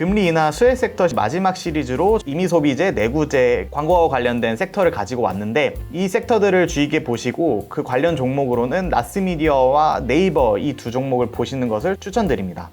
금리 인하 수혜 섹터 마지막 시리즈로 이미 소비재, 내구재, 광고와 관련된 섹터를 가지고 왔는데 이 섹터들을 주의 깊게 보시고 그 관련 종목으로는 나스미디어와 네이버 이 두 종목을 보시는 것을 추천드립니다.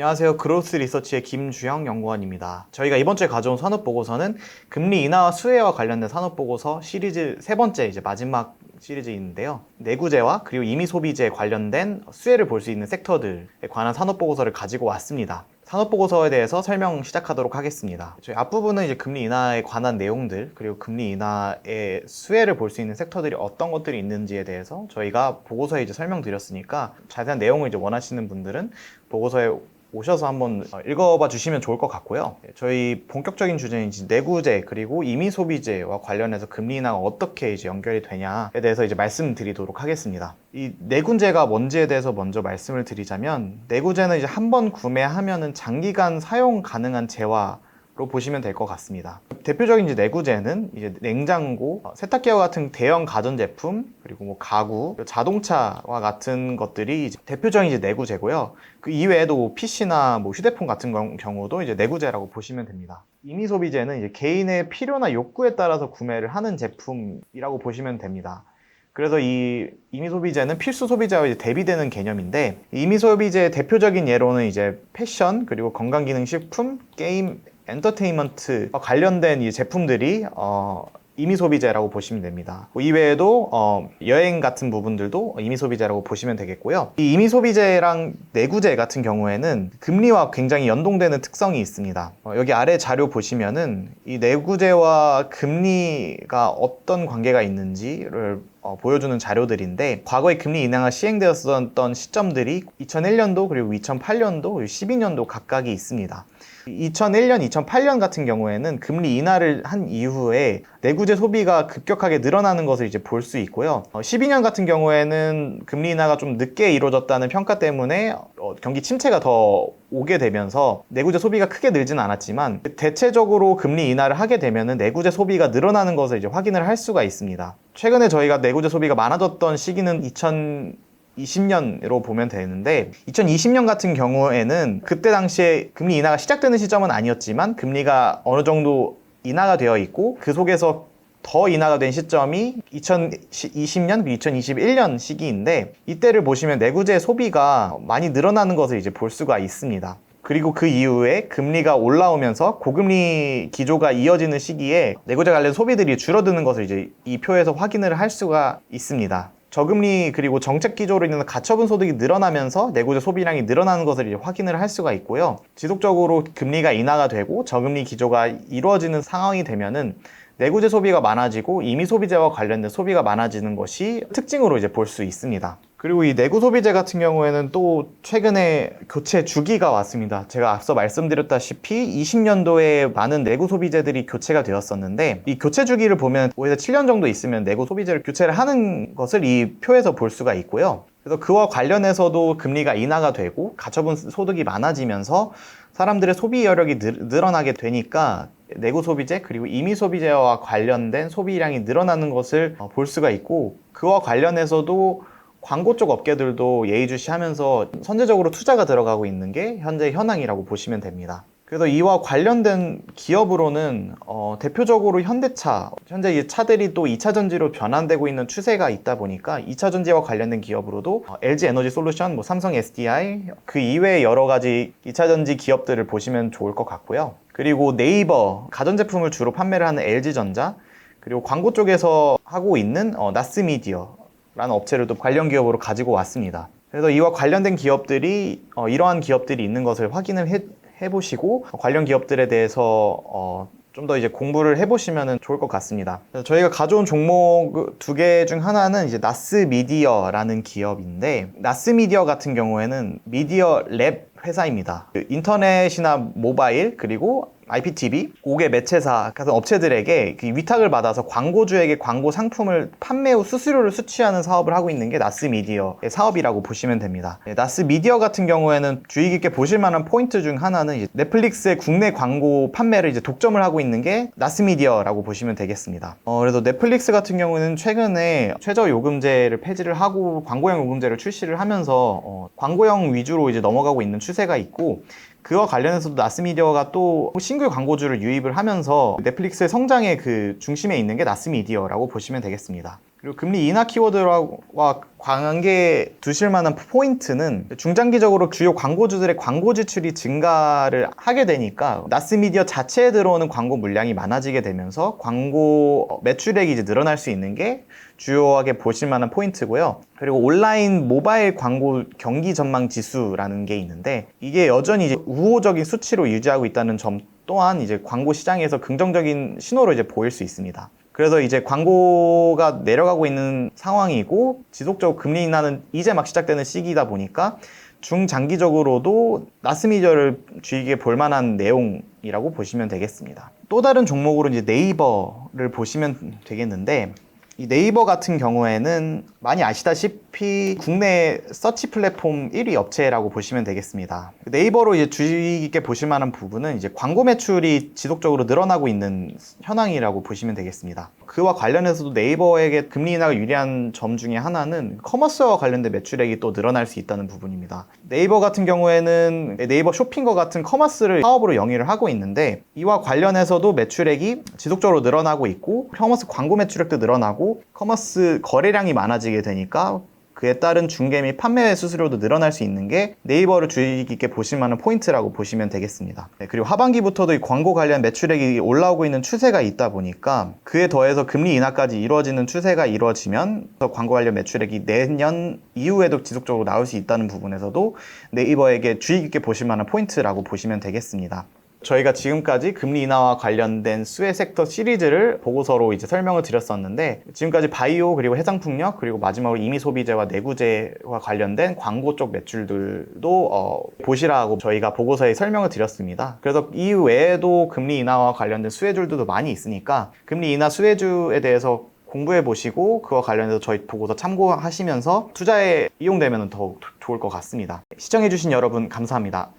안녕하세요. 그로스 리서치의 김주영 연구원입니다. 저희가 이번 주에 가져온 산업 보고서는 금리 인하와 수혜와 관련된 산업 보고서 시리즈 세 번째 이제 마지막 시리즈인데요. 내구재와 그리고 이미 소비재 관련된 수혜를 볼 수 있는 섹터들에 관한 산업 보고서를 가지고 왔습니다. 산업 보고서에 대해서 설명 시작하도록 하겠습니다. 저희 앞부분은 이제 금리 인하에 관한 내용들 그리고 금리 인하의 수혜를 볼 수 있는 섹터들이 어떤 것들이 있는지에 대해서 저희가 보고서에 이제 설명드렸으니까 자세한 내용을 이제 원하시는 분들은 보고서에 오셔서 한번 어, 읽어봐 주시면 좋을 것 같고요. 예, 저희 본격적인 주제는 이제 내구재 그리고 이미 소비재와 관련해서 금리 인하가 어떻게 이제 연결이 되냐에 대해서 이제 말씀드리도록 하겠습니다. 이 내군재가 뭔지에 대해서 먼저 말씀을 드리자면 내구재는 이제 한 번 구매하면은 장기간 사용 가능한 재화 로 보시면 될 것 같습니다. 대표적인 이제 내구재는 이제 냉장고, 어, 세탁기와 같은 대형 가전제품, 그리고 뭐 가구, 자동차와 같은 것들이 이제 대표적인 이제 내구재고요. 그 이외에도 뭐 PC나 뭐 휴대폰 같은 경- 경우도 이제 내구재라고 보시면 됩니다. 임의 소비재는 이제 개인의 필요나 욕구에 따라서 구매를 하는 제품이라고 보시면 됩니다. 그래서 이 임의 소비재는 필수 소비재와 이제 대비되는 개념인데 이 임의 소비재의 대표적인 예로는 이제 패션 그리고 건강기능식품, 게임, 엔터테인먼트와 관련된 이 제품들이 어, 임의 소비재라고 보시면 됩니다. 뭐 이외에도 어, 여행 같은 부분들도 임의 소비재라고 보시면 되겠고요. 이 임의 소비재랑 내구재 같은 경우에는 금리와 굉장히 연동되는 특성이 있습니다. 어, 여기 아래 자료 보시면은 이 내구재와 금리가 어떤 관계가 있는지를 어, 보여주는 자료들인데 과거에 금리 인하가 시행되었던 시점들이 2001년도 그리고 2008년도 그리고 12년도 각각이 있습니다. 2001년, 2008년 같은 경우에는 금리 인하를 한 이후에 내구재 소비가 급격하게 늘어나는 것을 이제 볼 수 있고요. 어, 12년 같은 경우에는 금리 인하가 좀 늦게 이루어졌다는 평가 때문에 어, 경기 침체가 더 오게 되면서 내구재 소비가 크게 늘지는 않았지만 대체적으로 금리 인하를 하게 되면은 내구재 소비가 늘어나는 것을 이제 확인을 할 수가 있습니다. 최근에 저희가 내구재 소비가 많아졌던 시기는 2000 20년으로 보면 되는데 2020년 같은 경우에는 그때 당시에 금리 인하가 시작되는 시점은 아니었지만 금리가 어느 정도 인하가 되어 있고 그 속에서 더 인하가 된 시점이 2020년, 2021년 시기인데 이때를 보시면 내구재 소비가 많이 늘어나는 것을 이제 볼 수가 있습니다. 그리고 그 이후에 금리가 올라오면서 고금리 기조가 이어지는 시기에 내구재 관련 소비들이 줄어드는 것을 이제 이 표에서 확인을 할 수가 있습니다. 저금리 그리고 정책 기조로 인해서 가처분 소득이 늘어나면서 내구재 소비량이 늘어나는 것을 이제 확인을 할 수가 있고요. 지속적으로 금리가 인하가 되고 저금리 기조가 이루어지는 상황이 되면은 내구재 소비가 많아지고 임의 소비재와 관련된 소비가 많아지는 것이 특징으로 이제 볼 수 있습니다. 그리고 이 내구 소비재 같은 경우에는 또 최근에 교체 주기가 왔습니다. 제가 앞서 말씀드렸다시피 20년도에 많은 내구 소비재들이 교체가 되었었는데 이 교체 주기를 보면 5에서 7년 정도 있으면 내구 소비재를 교체를 하는 것을 이 표에서 볼 수가 있고요. 그래서 그와 관련해서도 금리가 인하가 되고 가처분 소득이 많아지면서 사람들의 소비 여력이 늘, 늘어나게 되니까 내구 소비재 그리고 임의 소비재와 관련된 소비량이 늘어나는 것을 어, 볼 수가 있고 그와 관련해서도 광고 쪽 업계들도 예의주시하면서 선제적으로 투자가 들어가고 있는 게 현재 현황이라고 보시면 됩니다. 그래서 이와 관련된 기업으로는 어, 대표적으로 현대차, 현재 이 차들이 또 2차 전지로 변환되고 있는 추세가 있다 보니까 2차 전지와 관련된 기업으로도 어, LG 에너지 솔루션, 뭐 삼성 SDI 그 이외의 여러 가지 2차 전지 기업들을 보시면 좋을 것 같고요. 그리고 네이버 가전제품을 주로 판매를 하는 LG전자 그리고 광고 쪽에서 하고 있는 어, 나스미디어 라는 업체를 또 관련 기업으로 가지고 왔습니다. 그래서 이와 관련된 기업들이 어, 이러한 기업들이 있는 것을 확인을 해, 해보시고 어, 관련 기업들에 대해서 어, 좀 더 이제 공부를 해보시면 좋을 것 같습니다. 저희가 가져온 종목 두 개 중 하나는 이제 나스 미디어라는 기업인데 나스 미디어 같은 경우에는 미디어 랩 회사입니다. 그 인터넷이나 모바일 그리고 IPTV, 5개 매체사 같은 업체들에게 그 위탁을 받아서 광고주에게 광고 상품을 판매 후 수수료를 수취하는 사업을 하고 있는 게 나스 미디어의 사업이라고 보시면 됩니다. 네, 나스 미디어 같은 경우에는 주의 깊게 보실 만한 포인트 중 하나는 넷플릭스의 국내 광고 판매를 이제 독점을 하고 있는 게 나스 미디어라고 보시면 되겠습니다. 어, 그래도 넷플릭스 같은 경우는 최근에 최저 요금제를 폐지를 하고 광고형 요금제를 출시를 하면서 어, 광고형 위주로 이제 넘어가고 있는 추세가 있고 그와 관련해서도 나스미디어가 또 싱글 광고주를 유입을 하면서 넷플릭스의 성장의 그 중심에 있는 게 나스미디어라고 보시면 되겠습니다. 그리고 금리 인하 키워드와 관계 두실 만한 포인트는 중장기적으로 주요 광고주들의 광고 지출이 증가를 하게 되니까 나스미디어 자체에 들어오는 광고 물량이 많아지게 되면서 광고 매출액이 이제 늘어날 수 있는 게 주요하게 보실 만한 포인트고요. 그리고 온라인 모바일 광고 경기 전망 지수라는 게 있는데 이게 여전히 이제 우호적인 수치로 유지하고 있다는 점 또한 이제 광고 시장에서 긍정적인 신호로 이제 보일 수 있습니다. 그래서 이제 광고가 내려가고 있는 상황이고 지속적으로 금리 인하는 이제 막 시작되는 시기이다 보니까 중장기적으로도 나스미디어를 주의 깊게 볼 만한 내용이라고 보시면 되겠습니다. 또 다른 종목으로 이제 네이버를 보시면 되겠는데 이 네이버 같은 경우에는 많이 아시다시피 국내 서치 플랫폼 1위 업체라고 보시면 되겠습니다. 네이버로 이제 주의 깊게 보실 만한 부분은 이제 광고 매출이 지속적으로 늘어나고 있는 현황이라고 보시면 되겠습니다. 그와 관련해서도 네이버에게 금리 인하가 유리한 점 중에 하나는 커머스와 관련된 매출액이 또 늘어날 수 있다는 부분입니다. 네이버 같은 경우에는 네이버 쇼핑과 같은 커머스를 사업으로 영위를 하고 있는데 이와 관련해서도 매출액이 지속적으로 늘어나고 있고 커머스 광고 매출액도 늘어나고 커머스 거래량이 많아지게 되니까 그에 따른 중개 및 판매 수수료도 늘어날 수 있는 게 네이버를 주의 깊게 보실 만한 포인트라고 보시면 되겠습니다. 네, 그리고 하반기부터도 이 광고 관련 매출액이 올라오고 있는 추세가 있다 보니까 그에 더해서 금리 인하까지 이루어지는 추세가 이루어지면 광고 관련 매출액이 내년 이후에도 지속적으로 나올 수 있다는 부분에서도 네이버에게 주의 깊게 보실 만한 포인트라고 보시면 되겠습니다. 저희가 지금까지 금리 인하와 관련된 수혜 섹터 시리즈를 보고서로 이제 설명을 드렸었는데 지금까지 바이오 그리고 해상풍력 그리고 마지막으로 임의 소비재와 내구재와 관련된 광고 쪽 매출들도 어, 보시라고 저희가 보고서에 설명을 드렸습니다. 그래서 이 외에도 금리 인하와 관련된 수혜줄들도 많이 있으니까 금리 인하 수혜주에 대해서 공부해 보시고 그와 관련해서 저희 보고서 참고하시면서 투자에 이용되면 더욱 좋을 것 같습니다. 시청해 주신 여러분 감사합니다.